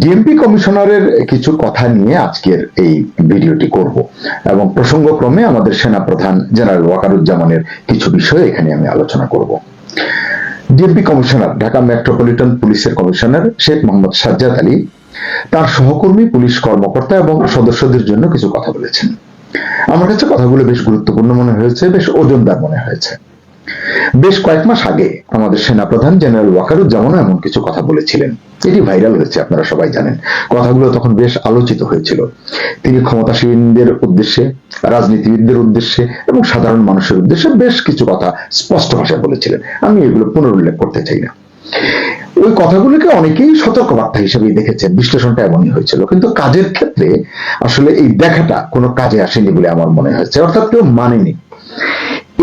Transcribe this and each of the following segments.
DMP কমিশনারের কিছু কথা নিয়ে আজকের এই ভিডিওটি করব এবং প্রসঙ্গক্রমে আমাদের সেনা প্রধান জেনারেল ওয়াকারুজ্জামানের কিছু বিষয় এখানে আমি আলোচনা করব। ডিএমপি কমিশনার ঢাকা মেট্রোপলিটন পুলিশের কমিশনার শেখ মোহাম্মদ সাজ্জাদ আলী, তার সহকর্মী, পুলিশ কর্মকর্তা এবং সদস্যদের জন্য কিছু কথা বলেছেন। আমার কাছে কথাগুলো বেশ গুরুত্বপূর্ণ মনে হয়েছে, বেশ ওজনদার মনে হয়েছে। বেশ কয়েক মাস আগে আমাদের সেনাপ্রধান জেনারেল ওয়াকারুজ্জামানও এমন কিছু কথা বলেছিলেন। এটি ভাইরাল হয়েছে, আপনারা সবাই জানেন। কথাগুলো তখন বেশ আলোচিত হয়েছিল। তিনি ক্ষমতাসীনদের উদ্দেশ্যে, রাজনীতিবিদদের উদ্দেশ্যে এবং সাধারণ মানুষের উদ্দেশ্যে বেশ কিছু কথা স্পষ্ট ভাষায় বলেছিলেন। আমি এগুলো পুনরুল্লেখ করতে চাই না। ওই কথাগুলোকে অনেকেই সতর্কবার্তা হিসেবে দেখেছেন, বিশ্লেষণটা এমনই হয়েছিল। কিন্তু কাজের ক্ষেত্রে আসলে এই দেখাটা কোনো কাজে আসেনি বলে আমার মনে হয়েছে। অর্থাৎ কেউ মানেনি।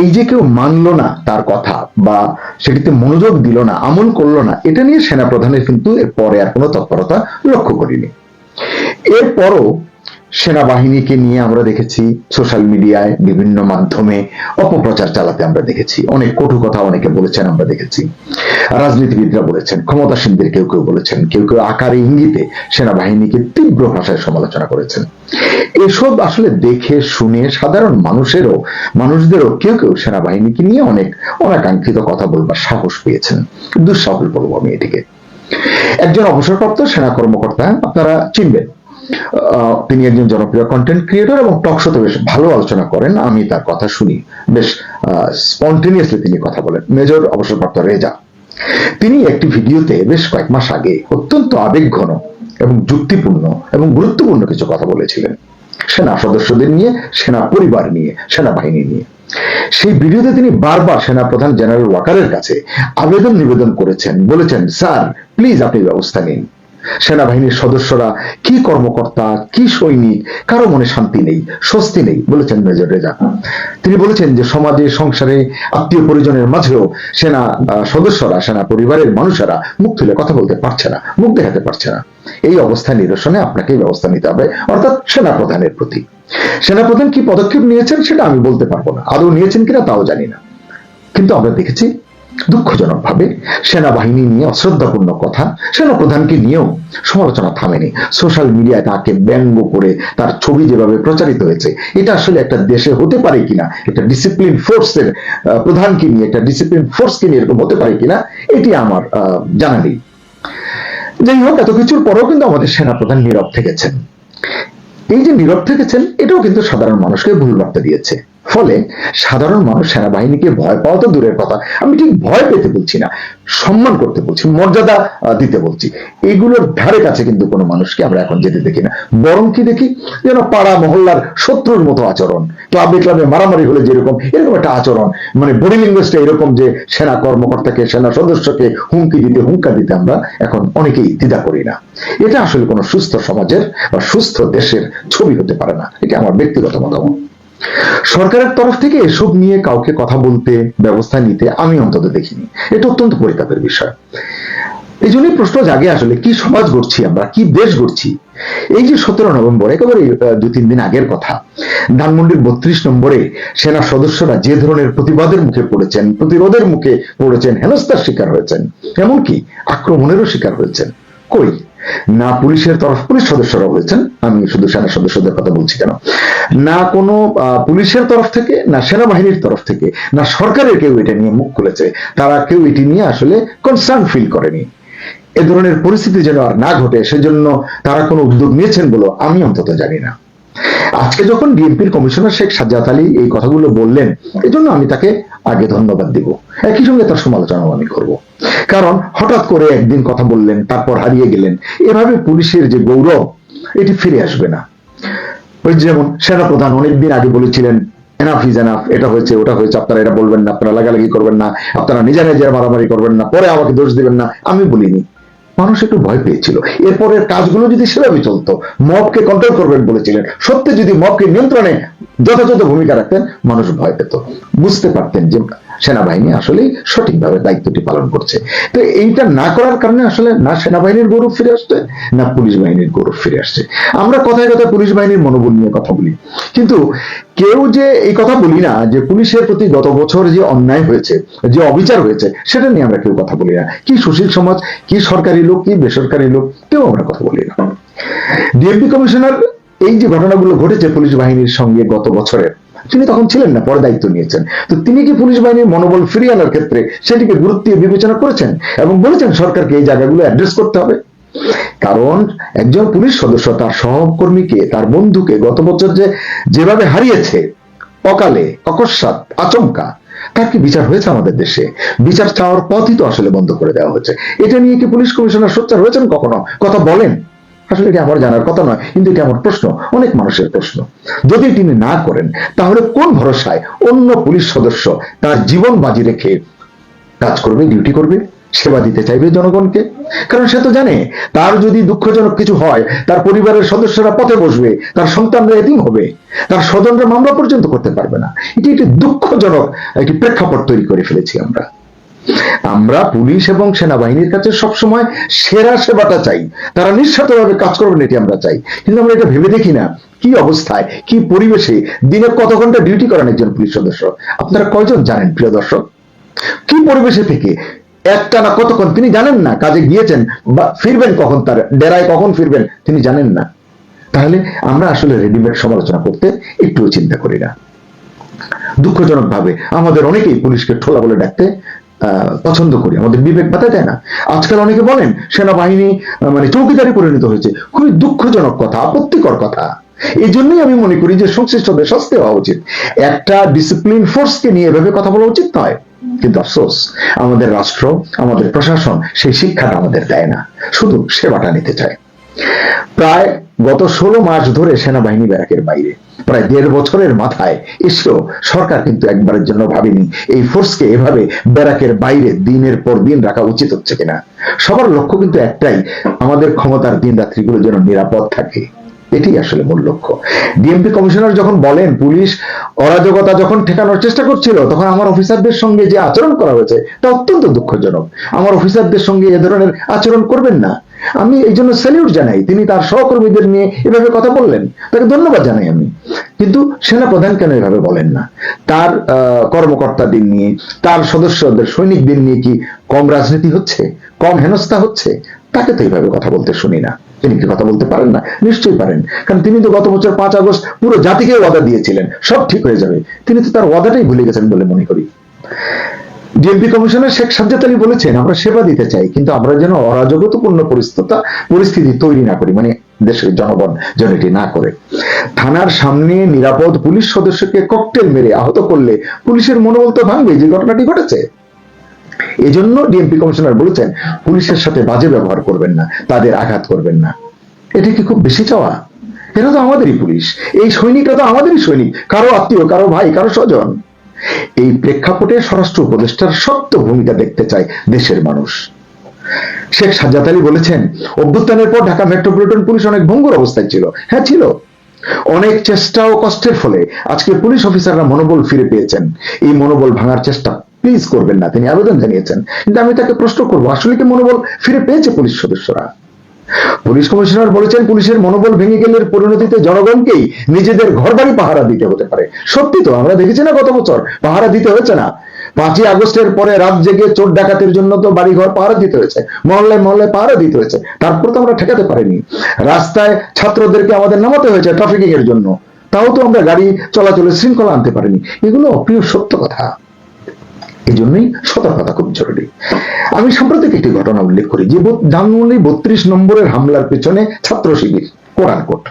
এই যে কেউ মানলো না তার কথা বা সেটিতে মনোযোগ দিল না, আমল করল না, এটা নিয়ে সেনাপ্রধানের কিন্তু এর পরে আর কোনো তৎপরতা লক্ষ্য করিনি। এরপরও সেনাবাহিনীকে নিয়ে আমরা দেখেছি সোশ্যাল মিডিয়ায় বিভিন্ন মাধ্যমে অপপ্রচার চালাতে আমরা দেখেছি। অনেক কটু কথা অনেকে বলেছেন, আমরা দেখেছি। রাজনীতিবিদরা বলেছেন, ক্ষমতাসীনদের কেউ কেউ বলেছেন, কেউ কেউ আকারে ইঙ্গিতে সেনাবাহিনীকে তীব্র ভাষায় সমালোচনা করেছেন। এসব আসলে দেখে শুনে সাধারণ মানুষেরও, মানুষদেরও কেউ কেউ সেনাবাহিনীকে নিয়ে অনেক অনাকাঙ্ক্ষিত কথা বলবার সাহস পেয়েছেন। দুঃসাহস বলব আমি এটিকে। একজন অবসরপ্রাপ্ত সেনা কর্মকর্তা, আপনারা চিনবেন তিনি একজন জনপ্রিয় কন্টেন্ট ক্রিয়েটর এবং টক শোতে বেশ ভালো আলোচনা করেন। আমি তার কথা শুনি। বেশ স্পন্টেনিয়াসলি তিনি কথা বলেন। মেজর অবসরপ্রাপ্ত রেজা। তিনি একটি ভিডিওতে বেশ কয়েক মাস আগে অত্যন্ত আবেগঘন এবং যুক্তিপূর্ণ এবং গুরুত্বপূর্ণ কিছু কথা বলেছিলেন। সেনা সদস্যদের নিয়ে, সেনা পরিবার নিয়ে, সেনাবাহিনী নিয়ে। সেই ভিডিওতে তিনি বারবার সেনা প্রধান জেনারেল ওয়াকারের কাছে আবেদন নিবেদন করেছেন। বলেছেন, স্যার, প্লিজ আপনি ব্যবস্থা নিন। সেনাবাহিনীর সদস্যরা কি কর্মকর্তা, কি সৈনিক, কারও মনে শান্তি নেই, স্বস্তি নেই, বলেছেন মেজর রেজা। তিনি বলেছেন যে সমাজে, সংসারে, আত্মীয় পরিজনের মাঝেও সেনা সদস্যরা, সেনা পরিবারের মানুষেরা মুখ তুলে কথা বলতে পারছে না, মুখ দেখাতে পারছে না। এই অবস্থা নিরসনে আপনাকে ব্যবস্থা নিতে হবে, অর্থাৎ সেনা প্রধানের প্রতি। সেনাপ্রধান কি পদক্ষেপ নিয়েছেন সেটা আমি বলতে পারব না। আদৌ নিয়েছেন কিনা তাও জানি না। কিন্তু আমরা দেখেছি দুঃখজনক ভাবে সেনাবাহিনী নিয়ে অশ্রদ্ধাপূর্ণ কথা সেনাপ্রধানকে নিয়েও সমালোচনা থামেনি। সোশ্যাল মিডিয়ায় তাকে ব্যঙ্গ করে তার ছবি যেভাবে প্রচারিত হয়েছে, এটা আসলে একটা দেশে হতে পারে কিনা, একটা ডিসিপ্লিন ফোর্সের প্রধানকে নিয়ে, একটা ডিসিপ্লিন ফোর্সকে নিয়ে এরকম হতে পারে কিনা, এটি আমার জানা নেই। যাই হোক, এত কিছুর পরেও কিন্তু আমাদের সেনাপ্রধান নীরব থেকেছেন। এই যে নীরব থেকেছেন, এটাও কিন্তু সাধারণ মানুষকে ভুল বার্তা দিয়েছে। ফলে সাধারণ মানুষ সেনাবাহিনীকে ভয় পাওয়া তো দূরের কথা। আমি ঠিক ভয় পেতে বলছি না, সম্মান করতে বলছি, মর্যাদা দিতে বলছি। এগুলোর ধারে কাছে কিন্তু কোনো মানুষকে আমরা এখন যেতে দেখি না। বরং কি দেখি? যেন পাড়া, মহল্লার শত্রুর মতো আচরণ, ক্লাবে ক্লাবে মারামারি হলে যেরকম, এরকম একটা আচরণ। মানে বডি ল্যাঙ্গুয়েজটা এরকম যে সেনা কর্মকর্তাকে, সেনা সদস্যকে হুমকি দিতে হুঙ্কা দিতে আমরা এখন অনেকেই দ্বিধা করি না। এটা আসলে কোনো সুস্থ সমাজের বা সুস্থ দেশের ছবি হতে পারে না। এটা আমার ব্যক্তিগত মতামত। সরকারের তরফ থেকে এসব নিয়ে কাউকে কথা বলতে ব্যবস্থা নিতে আমি অন্তত দেখিনি। এটা অত্যন্ত পরিতাপের বিষয়। এই জন্যই প্রশ্ন জাগে আসলে, কি সমাজ গড়ছি আমরা? কি দেশ গড়ছি? এই যে সতেরো নভেম্বর, একেবারে দু তিন দিন আগের কথা। ধানমন্ডির বত্রিশ নম্বরে সেনা সদস্যরা যে ধরনের প্রতিবাদের মুখে পড়েছেন, প্রতিরোধের মুখে পড়েছেন, হেনস্থার শিকার হয়েছেন, এমনকি আক্রমণেরও শিকার হয়েছেন। কই? না পুলিশের তরফ, পুলিশ সদস্যরা বলেছেন, আমি শুধু সেনা সদস্যদের কথা বলছি কেন? না কোনো পুলিশের তরফ থেকে, না সেনাবাহিনীর তরফ থেকে, না সরকারের কেউ এটা নিয়ে মুখ খুলেছে, তারা কেউ এটি নিয়ে আসলে কনসার্ন ফিল করেনি। এ ধরনের পরিস্থিতি যেন আর না ঘটে, সেজন্য তারা কোনো উদ্যোগ নিয়েছেন বলে আমি অন্তত জানি না। আজকে যখন ডিএমপির কমিশনার শেখ সাজ্জাদ আলী এই কথাগুলো বললেন, এজন্য আমি তাকে আগে ধন্যবাদ দিব। একই সঙ্গে তার সমালোচনাও আমি করব। কারণ হঠাৎ করে একদিন কথা বললেন, তারপর হারিয়ে গেলেন। এভাবে পুলিশের যে গৌরব, এটি ফিরে আসবে না। ওই যেমন সেনাপ্রধান অনেকদিন আগে বলেছিলেন এনাফ ইজ এনাফ এটা হয়েছে, ওটা হয়েছে, আপনারা এটা বলবেন না, আপনারা লাগালাগি করবেন না, আপনারা নিজে নিজের মারামারি করবেন না, পরে আমাকে দোষ দিবেন না। আমি বলিনি। মানুষ একটু ভয় পেয়েছিল। এরপরের কাজগুলো যদি সেভাবে চলতো, মবকে কন্ট্রোল করবেন বলেছিলেন। সত্যি যদি মবকে নিয়ন্ত্রণে যথাযথ ভূমিকা রাখতেন, মানুষ ভয় পেত। বুঝতে পারতেন যে সেনাবাহিনী আসলে সঠিকভাবে দায়িত্বটি পালন করছে। তো এইটা না করার কারণে আসলে না সেনাবাহিনীর গৌরব ফিরে আসছে, না পুলিশ বাহিনীর গৌরব ফিরে আসছে। আমরা কথায় কথায় পুলিশ বাহিনীর মনোবল নিয়ে কথা বলি। কিন্তু কেউ যে এই কথা বলি না, যে পুলিশের প্রতি গত বছর যে অন্যায় হয়েছে, যে অবিচার হয়েছে, সেটা নিয়ে আমরা কেউ কথা বলি না। কি সুশীল সমাজ, কি সরকারি লোক, কি বেসরকারি লোক, কেউ আমরা কথা বলি না। ডিএমপি কমিশনার, এই যে ঘটনাগুলো ঘটেছে পুলিশ বাহিনীর সঙ্গে গত বছরের তিনি তখন ছিলেন না, পরে দায়িত্ব নিয়েছেন। তো তিনি কি পুলিশ বাহিনীর মনোবল ফিরিয়ে আনার ক্ষেত্রে সেটিকে গুরুত্ব দিয়ে বিবেচনা করেছেন এবং বলেছেন সরকারকে এই জায়গাগুলো অ্যাড্রেস করতে হবে? কারণ একজন পুলিশ সদস্য তার সহকর্মীকে, তার বন্ধুকে গত বছর যে যেভাবে হারিয়েছে, অকালে, অকস্মাৎ, আচমকা, তার কি বিচার হয়েছে আমাদের দেশে? বিচার চাওয়ার পথই তো আসলে বন্ধ করে দেওয়া হয়েছে। এটা নিয়ে কি পুলিশ কমিশনার সোচ্চার হয়েছেন কখনো? কথা বলেন। আসলে এটি আমার জানার কথা নয়, কিন্তু এটি আমার প্রশ্ন, অনেক মানুষের প্রশ্ন। যদি তিনি না করেন, তাহলে কোন ভরসায় অন্য পুলিশ সদস্য তার জীবন বাজি রেখে কাজ করবে ডিউটি করবে, সেবা দিতে চাইবে জনগণকে? কারণ সে তো জানে, তার যদি দুঃখজনক কিছু হয়, তার পরিবারের সদস্যরা পথে বসবে, তার সন্তানরা এদিন হবে, তার স্বজনরা মামলা পর্যন্ত করতে পারবে না। এটি একটি দুঃখজনক একটি প্রেক্ষাপট তৈরি করে ফেলেছি আমরা। আমরা পুলিশ এবং সেনাবাহিনীর কাছে সবসময় সেরা সেবাটা চাই। তারা নিঃস্বার্থভাবে কাজ করবেন এটি আমরা চাই। কিন্তু আমরা এটা ভেবে দেখি না। কি অবস্থায়, কি পরিবেশে, দিনে কত ঘণ্টা ডিউটি করেন একজন পুলিশ সদস্য? আপনারা কয়জন জানেন, প্রিয় দর্শক? কি পরিবেশে থেকে একটা না কতক্ষণ? তিনি জানেন না কাজে গিয়েছেন বা ফিরবেন কখন তার, ডেরায় কখন ফিরবেন তিনি জানেন না। তাহলে আমরা আসলে রেডিমেড সমালোচনা করতে একটুও চিন্তা করি না। দুঃখজনক ভাবে আমাদের অনেকেই পুলিশকে ঠোলা বলে ডাকতে পছন্দ করি, আমাদের বিবেক বাধা দেয় না। আজকাল অনেকে বলেন, সেনাবাহিনী মানে চৌকিদারি পরিণত হয়েছে। খুবই দুঃখজনক কথা, আপত্তিকর কথা। এই জন্যই আমি মনে করি যে সংশ্লিষ্টদের শাস্তি হওয়া উচিত। একটা ডিসিপ্লিন ফোর্সকে নিয়ে এভাবে কথা বলা উচিত নয়। কিন্তু আফসোস, আমাদের রাষ্ট্র, আমাদের প্রশাসন সেই শিক্ষাটা আমাদের দেয় না। শুধু সেবাটা নিতে চায়। প্রায় গত ষোলো মাস ধরে সেনাবাহিনী ব্যারাকের বাইরে। প্রায় দেড় বছরের মাথায় এসেও সরকার কিন্তু একবারের জন্য ভাবেনি এই ফোর্সকে এভাবে ব্যারাকের বাইরে দিনের পর দিন রাখা উচিত হচ্ছে কিনা। সবার লক্ষ্য কিন্তু একটাই, আমাদের ক্ষমতার দিন রাত্রিগুলো যেন নিরাপদ থাকে। এটি আসলে মূল লক্ষ্য। ডিএমপি কমিশনার যখন বলেন, পুলিশ অরাজকতা যখন ঠেকানোর চেষ্টা করছিল, তখন আমার অফিসারদের সঙ্গে যে আচরণ করা হয়েছে, তা অত্যন্ত দুঃখজনক। আমার অফিসারদের সঙ্গে এ ধরনের আচরণ করবেন না। আমি এই জন্য স্যালিউট জানাই। তিনি তার সহকর্মীদের নিয়ে এভাবে কথা বললেন। তাকে ধন্যবাদ জানাই আমি। কিন্তু সেনাপ্রধান কেন এভাবে বলেন না? তার কর্মকর্তাদের নিয়ে, তার সদস্যদের, সৈনিকদের নিয়ে কি কম রাজনীতি হচ্ছে? কম হেনস্থা হচ্ছে? তাকে তো এইভাবে কথা বলতে শুনি না। তিনি কি কথা বলতে পারেন না? নিশ্চয়ই পারেন। কারণ তিনি তো গত বছর পাঁচ আগস্ট পুরো জাতিকে ওয়াদা দিয়েছিলেন। সব ঠিক হয়ে যাবে। তিনি তো তার ওয়াদাটাই ভুলে গেছেন বলে মনে করি। ডিএমপি কমিশনার শেখ সাজ্জাদ আলী বলেছেন, আমরা সেবা দিতে চাই, কিন্তু আমরা যেন অরাজকতাপূর্ণ পরিস্থিতি পরিস্থিতি তৈরি না করি মানে দেশের জনগণ যেন এটি না করে। থানার সামনে নিরাপদ পুলিশ সদস্যকে ককটেল মেরে আহত করলে পুলিশের মনোবল তো ভাঙবে, যে ঘটনাটি ঘটেছে। এজন্য ডিএমপি কমিশনার বলেছেন, পুলিশের সাথে বাজে ব্যবহার করবেন না, তাদের আঘাত করবেন না। এটা কি খুব বেশি চাওয়া? এরা তো আমাদেরই পুলিশ। এই সৈনিকরা তো আমাদেরই সৈনিক, কারও আত্মীয়, কারও ভাই, কারও স্বজন। এই প্রেক্ষাপটে স্বরাষ্ট্র উপদেষ্টার শক্ত ভূমিকা দেখতে চায় দেশের মানুষ। শেখ সাজ্জাদ আলী বলেছেন, অভ্যুত্থানের পর ঢাকা মেট্রোপলিটন পুলিশ অনেক ভঙ্গুর অবস্থায় ছিল। হ্যাঁ ছিল। অনেক চেষ্টা ও কষ্টের ফলে আজকে পুলিশ অফিসাররা মনোবল ফিরে পেয়েছেন। এই মনোবল ভাঙার চেষ্টা প্লিজ করবেন না, তিনি আবেদন জানিয়েছেন। কিন্তু আমি তাকে প্রশ্ন করব, আসলে কি মনোবল ফিরে পেয়েছে পুলিশ সদস্যরা? পুলিশ কমিশনার বলেছেন, পুলিশের মনোবল ভেঙে গেলে পরিণতিতে জনগণকেই নিজেদের ঘরবাড়ি পাহারা দিতে হতে পারে। সত্যি তো, আমরা দেখেছি না গত বছর? পাহারা দিতে হয়েছে না? পাঁচই আগস্টের পরে রাত জেগে চোর ডাকাতের জন্য তো বাড়ি ঘর পাহারা দিতে হয়েছে, মহল্লায় মহল্লায় পাহারা দিতে হয়েছে, তারপর তো আমরা ঠেকাতে পারিনি। রাস্তায় ছাত্রদেরকে আমাদের নামাতে হয়েছে ট্রাফিকিং এর জন্য। তাও তো আমরা গাড়ি চলাচলের শৃঙ্খলা আনতে পারিনি। এগুলো অপ্রিয় সত্য কথা। এই জন্যই সতর্কতা খুব জরুরি। আমি সাম্প্রতিক একটি ঘটনা উল্লেখ করি, যে ধানমন্ডি বত্রিশ নম্বরের হামলার পেছনে ছাত্র শিবির কোট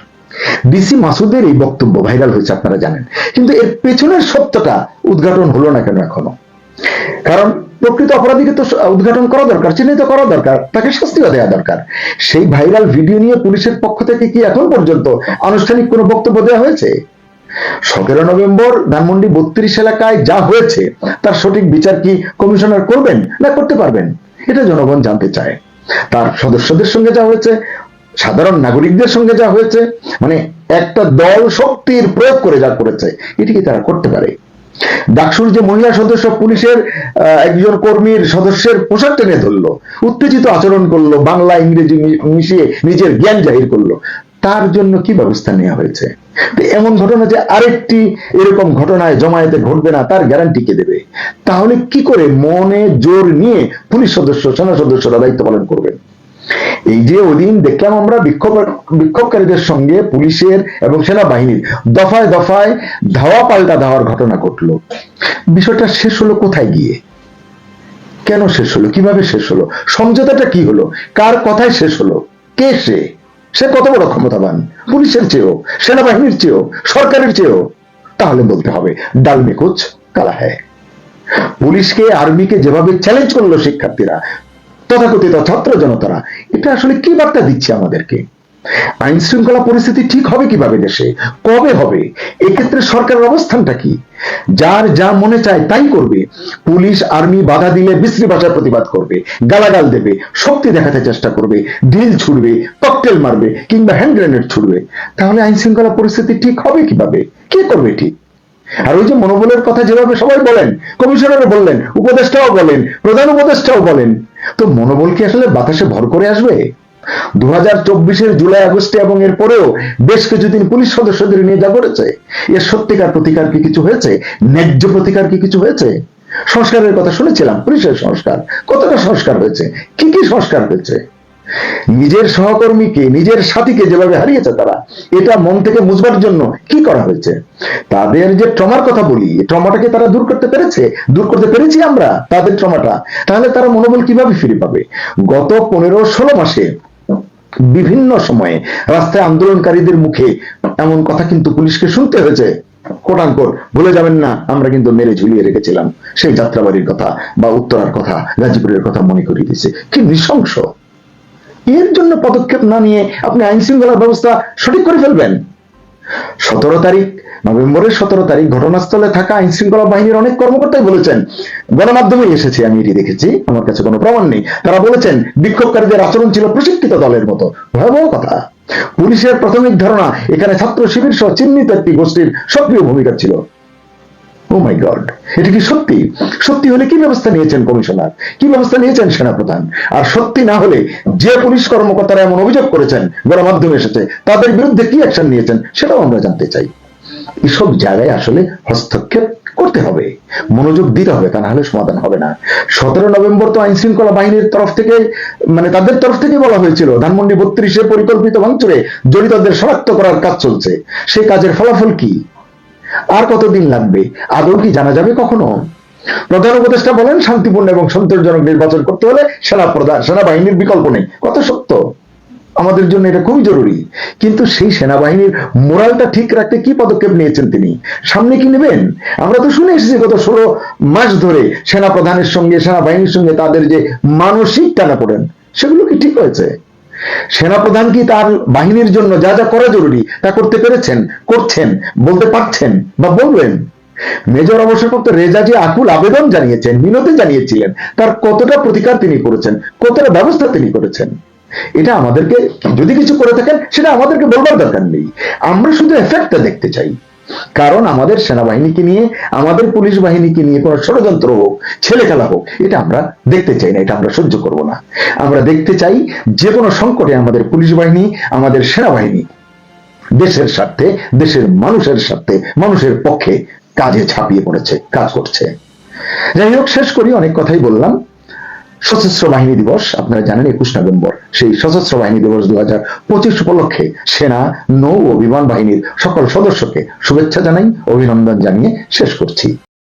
ডিসি মাসুদের এই বক্তব্য ভাইরাল হয়েছে, আপনারা জানেন। কিন্তু এর পেছনের সত্যটা উদ্ঘাটন হলো না কেন এখনও? কারণ প্রকৃত অপরাধীকে তো উদ্ঘাটন করা দরকার, চিহ্নিত করা দরকার, তাকে শাস্তিও দেওয়া দরকার। সেই ভাইরাল ভিডিও নিয়ে পুলিশের পক্ষ থেকে কি এখন পর্যন্ত আনুষ্ঠানিক কোনো বক্তব্য দেওয়া হয়েছে? সতেরো নভেম্বর ধানমন্ডি বত্রিশ এলাকায় যা হয়েছে, তার সঠিক বিচার কি কমিশনার করবেন না করতে পারবেন? এটা জনগণ জানতে চায়। তার সদস্যদের সঙ্গে যা হয়েছে, সাধারণ নাগরিকদের সঙ্গে যা হয়েছে মানে একটা দল শক্তির প্রয়োগ করে যা করেছে, এটি কি তারা করতে পারে? ডাকসুর যে মহিলা সদস্য পুলিশের একজন কর্মীর সদস্যের পোশাক টেনে ধরলো, উত্তেজিত আচরণ করল, বাংলা ইংরেজি মিশিয়ে নিজের জ্ঞান জাহির করল, তার জন্য কি ব্যবস্থা নেওয়া হয়েছে? এমন ঘটনা যে আরেকটি এরকম ঘটনায় জমায়েতে ঘটবে না, তার গ্যারান্টি কে দেবে? তাহলে কি করে মনে জোর নিয়ে পুলিশ সদস্য, সেনা সদস্যরা দায়িত্ব পালন করবেন এই যে ওদিন দেখলাম আমরা বিক্ষোভ, বিক্ষোভকারীদের সঙ্গে পুলিশের এবং সেনাবাহিনীর দফায় দফায় ধাওয়া পাল্টা ধাওয়ার ঘটনা ঘটলো। বিষয়টা শেষ হলো কোথায় গিয়ে? কেন শেষ হলো? কীভাবে শেষ হলো? সমঝোতাটা কি হলো? কার কথায় শেষ হলো? কে সে? সে কত বড় ক্ষমতাবান? পুলিশের চেয়েও, সেনাবাহিনীর চেয়েও, সরকারের চেয়েও। তাহলে বলতে হবে ডালমি কোচ কালা হ্যায় পুলিশকে, আর্মিকে যেভাবে চ্যালেঞ্জ করল শিক্ষার্থীরা, তথাকথিত ছাত্র জনতারা, এটা আসলে কি বার্তা দিচ্ছে আমাদেরকে? আইন শৃঙ্খলা পরিস্থিতি ঠিক হবে কীভাবে দেশে? কবে হবে? এক্ষেত্রে সরকারের অবস্থানটা কি? যার যা মনে চায় তাই করবে। পুলিশ, আর্মি বাধা দিলে বিশ্রী ভাষায় প্রতিবাদ করবে, গালাগাল দেবে, শক্তি দেখাতে চেষ্টা করবে, ঢিল ছুড়বে, ককটেল মারবে কিংবা হ্যান্ড গ্রেনেড ছুড়বে। তাহলে আইন শৃঙ্খলা পরিস্থিতি ঠিক হবে কীভাবে? কে করবে ঠিক? আর ওই যে মনোবলের কথা যেভাবে সবাই বলেন কমিশনারও বললেন, উপদেষ্টাও বলেন, প্রধান উপদেষ্টাও বলেন, তো মনোবল কি আসলে বাতাসে ভর করে আসবে? দু হাজার চব্বিশের জুলাই আগস্টে এবং বেশ কিছুদিন পুলিশ সদস্যদের নিয়ে করেছে এর সত্যিকার প্রতিকার কি কিছু হয়েছে, ন্যায্য প্রতিকার কি কিছু হয়েছে? সংস্কারের কথা শুনেছিলাম, পুলিশের সংস্কার। কতটা সংস্কার হয়েছে? কি কি সংস্কার হয়েছে? নিজের সহকর্মীকে, নিজের সাথীকে যেভাবে হারিয়েছে তারা, এটা মন থেকে বুঝবার জন্য কি করা হয়েছে? তাদের যে ট্রমার কথা বলি ট্রমাটাকে তারা দূর করতে পেরেছে? দূর করতে পেরেছি আমরা তাদের ট্রমাটা। তাহলে তারা মনোবল কীভাবে ফিরে পাবে? গত পনেরো ষোলো মাসে বিভিন্ন সময়ে রাস্তায় আন্দোলনকারীদের মুখে এমন কথা কিন্তু পুলিশকে শুনতে হয়েছে। কোটাঙ্কর ভুলে যাবেন না, আমরা কিন্তু মেরে ঝুলিয়ে রেখেছিলাম। সেই যাত্রাবাড়ির কথা বা উত্তরার কথা, গাজীপুরের কথা মনে করিয়ে দিছে কি নৃশংস। এর জন্য পদক্ষেপ না নিয়ে আপনি আইন শৃঙ্খলার ব্যবস্থা সঠিক করে ফেলবেন। সতেরো তারিখ নভেম্বরের সতেরো তারিখ ঘটনাস্থলে থাকা আইন শৃঙ্খলা বাহিনীর অনেক কর্মকর্তাই বলেছেন গণমাধ্যমে এসেছি, আমি এটি দেখেছি, আমার কাছে কোনো প্রমাণ নেই। তারা বলেছেন, বিক্ষোভকারীদের আচরণ ছিল প্রশিক্ষিত দলের মতো। ভয়াবহ কথা। পুলিশের প্রাথমিক ধারণা, এখানে ছাত্র শিবির সহ চিহ্নিত একটি গোষ্ঠীর সক্রিয় ভূমিকা ছিল। ও মাই গড এটা কি সত্যি? সত্যি হলে কি ব্যবস্থা নিয়েছেন কমিশনার? কি ব্যবস্থা নিয়েছেন সেনাপ্রধান? আর সত্যি না হলে যে পুলিশ কর্মকর্তারা এমন অভিযোগ করেছেন, গণমাধ্যমে এসেছে, তাদের বিরুদ্ধে কি অ্যাকশন নিয়েছেন, সেটাও আমরা জানতে চাই। এসব জায়গায় আসলে হস্তক্ষেপ করতে হবে। মনোযোগ দিতে হবে, তা না হলে সমাধান হবে না। সতেরো নভেম্বর তো আইন শৃঙ্খলা বাহিনীর তরফ থেকে মানে তাদের তরফ থেকে বলা হয়েছিল, ধানমন্ডি বত্রিশে পরিকল্পিত ভাঙচুরে জড়িতদের শনাক্ত করার কাজ চলছে। সেই কাজের ফলাফল কি? আর কতদিন লাগবে? আদৌ কি জানা যাবে কখনো? প্রধান উপদেষ্টা বলেন, শান্তিপূর্ণ এবং সন্তোষজনক নির্বাচন করতে হলে সেনা প্রধান, সেনাবাহিনীর বিকল্প নেই। কত সত্য? আমাদের জন্য এটা খুবই জরুরি। কিন্তু সেই সেনাবাহিনীর মোরালটা ঠিক রাখতে কি পদক্ষেপ নিয়েছেন তিনি? সামনে কি নেবেন? আমরা তো শুনে এসেছি গত ষোলো মাস ধরে সেনা প্রধানের সঙ্গে, সেনাবাহিনীর সঙ্গে তাদের যে মানসিক টানা পড়েন, সেগুলো কি ঠিক হয়েছে? সেনাপ্রধান কি তার বাহিনীর জন্য যা যা করা জরুরি তা করতে পেরেছেন, করছেন, বলতে পারছেন বা বলবেন? মেজর অবসরপ্রাপ্ত রেজাজি আকুল আবেদন জানিয়েছেন মিনতি জানিয়েছিলেন, তার কতটা প্রতিকার তিনি করেছেন, কতটা ব্যবস্থা তিনি করেছেন? এটা আমাদেরকে যদি কিছু করে থাকেন, সেটা আমাদেরকে বলবার দরকার নেই। আমরা শুধু এফেক্টটা দেখতে চাই। কারণ আমাদের সেনাবাহিনীকে নিয়ে, আমাদের পুলিশ বাহিনীকে নিয়ে কোনো ষড়যন্ত্র হোক ছেলে খেলা হোক, এটা আমরা দেখতে চাই না, এটা আমরা সহ্য করব না। আমরা দেখতে চাই যে কোনো সংকটে আমাদের পুলিশ বাহিনী, আমাদের সেনাবাহিনী, দেশের স্বার্থে, দেশের মানুষের স্বার্থে, মানুষের পক্ষে কাজে ছাপিয়ে পড়েছে, কাজ করছে। যাই হোক, শেষ করি, অনেক কথাই বললাম। সশস্ত্র বাহিনী দিবস, আপনারা জানেন একুশ নভেম্বর। সেই সশস্ত্র বাহিনী দিবস দু হাজার পঁচিশ উপলক্ষে সেনা, নৌ ও বিমান বাহিনীর সকল সদস্যকে শুভেচ্ছা জানাই, অভিনন্দন জানিয়ে শেষ করছি।